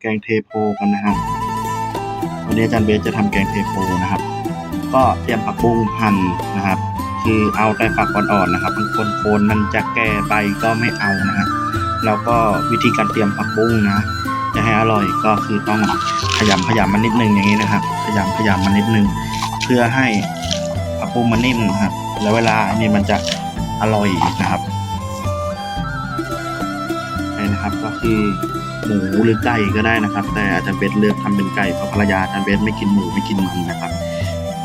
แกงเทโพกันนะครับ วันนี้อาจารย์เบสจะทำแกงเทโพนะครับ ก็เตรียมผักบุ้งหั่นนะครับ คือเอาแต่ฝักอ่อนๆนะครับบางคนโคนมันจะแก่ไปก็ไม่เอานะฮะแล้วก็วิธีการเตรียมผักบุ้งนะ จะให้อร่อยก็คือต้องขยำขยำมันนิดนึงอย่างนี้นะครับ ขยำขยำมันนิดนึง เพื่อให้ผักบุ้งมันนิ่มนะครับ แล้วเวลาอันนี้มันจะอร่อยนะครับ นะครับ ก็คือหมูหรือไก่ก็ได้นะครับ แต่อาจารย์เบสเลือกทำเป็นไก่เพราะภรรยาอาจารย์เบสไม่กินหมูไม่กินมันนะครับ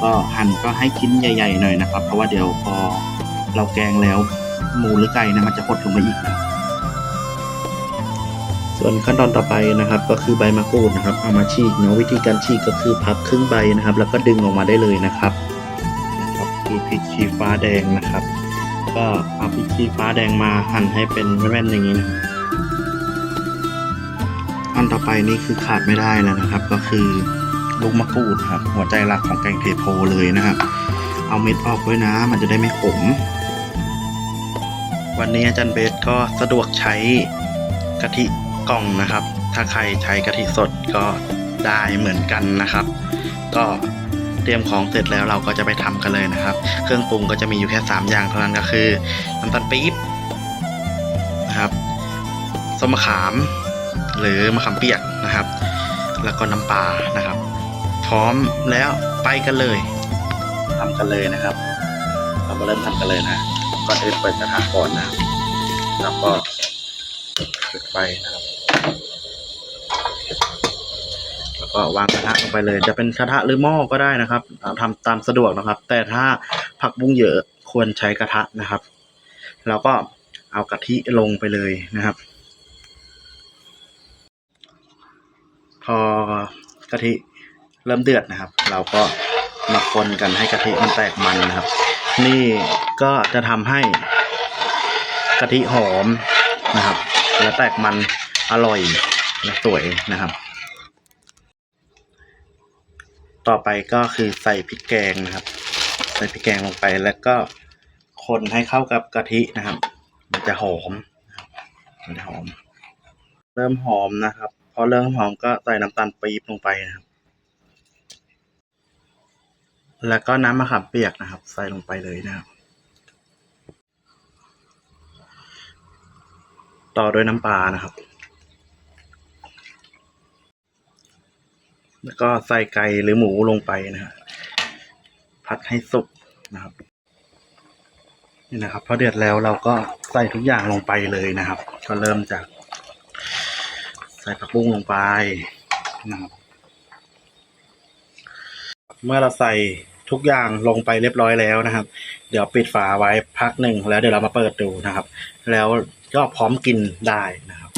ก็หั่นก็ให้ชิ้นใหญ่ ๆ หน่อยนะครับ เพราะว่าเดี๋ยวพอเราแกงแล้ว หมูหรือไก่เนะมันจะหดลงมาอีกนะครับส่วนขั้นตอนต่อไปนะครับ ก็คือใบมะกรูดนะครับ เอามาฉีกเนาะวิธีการฉีกก็คือพับครึ่งใบนะครับ แล้วก็ดึงออกมาได้เลยนะครับครับคือพริกชี้ฟ้าแดงนะครับ ก็เอาพริกชี้ฟ้าแดงมาหั่นให้เป็นแว่นๆอย่างนี้นะครับ อันต่อไปนี่คือขาดไม่ได้แล้วนะครับ ก็คือลูกมะกรูดครับ หัวใจหลักของแกงเทโพเลยนะครับ เอาเม็ดออกด้วยนะ มันจะได้ไม่ขม วันนี้อาจารย์เบสก็สะดวกใช้กะทิกล่องนะครับ ถ้าใครใช้กะทิสดก็ได้เหมือนกันนะครับ ก็เตรียมของเสร็จแล้วเราก็จะไปทำกันเลยนะครับ เครื่องปรุงก็จะมีอยู่แค่ 3 อย่างเท่านั้นก็คือน้ำตาลปี๊บนะครับส้มมะขาม หรือมะขามเปียกนะครับ แล้วก็น้ำปลานะครับ พร้อมแล้วไปกันเลยทำกันเลยนะครับ เรามาเริ่มทำกันเลยนะก่อนอื่นเปิดกระทะก่อนนะครับแล้วก็ปิดไฟนะครับ แล้วก็วางกระทะลงไปเลย จะเป็นกระทะหรือหม้อก็ได้นะครับเอาทำตามสะดวกนะครับ แต่ถ้าผักบุ้งเยอะควรใช้กระทะนะครับ แล้วก็เอากะทิลงไปเลยนะครับ พอกะทิเริ่มเดือดนะครับ เราก็มาคนกันให้กะทิมันแตกมันนะครับ นี่ก็จะทำให้กะทิหอมนะครับ และแตกมันอร่อยและสวยนะครับ ต่อไปก็คือใส่พริกแกงนะครับ ใส่พริกแกงลงไปแล้วก็คนให้เข้ากับกะทินะครับ มันจะหอมมันจะหอม เริ่มหอมนะครับ พอเริ่มหอมก็ใส่น้ำตาลปี๊บลงไปนะครับ แล้วก็น้ำมะขามเปียกนะครับ ใส่ลงไปเลยนะครับ ต่อด้วยน้ำปลานะครับ แล้วก็ใส่ไก่หรือหมูลงไปนะครับผัดให้สุกนะครับนี่นะครับพอเดือดแล้วเราก็ใส่ทุกอย่างลงไปเลยนะครับ ก็เริ่มจาก ใส่ผักบุ้งลงไปนะครับเมื่อเราใส่ทุกอย่างลงไปเรียบร้อยแล้วนะครับ เดี๋ยวปิดฝาไว้พักหนึ่งแล้วเดี๋ยวเรามาเปิดดูนะครับ แล้วก็พร้อมกินได้นะครับ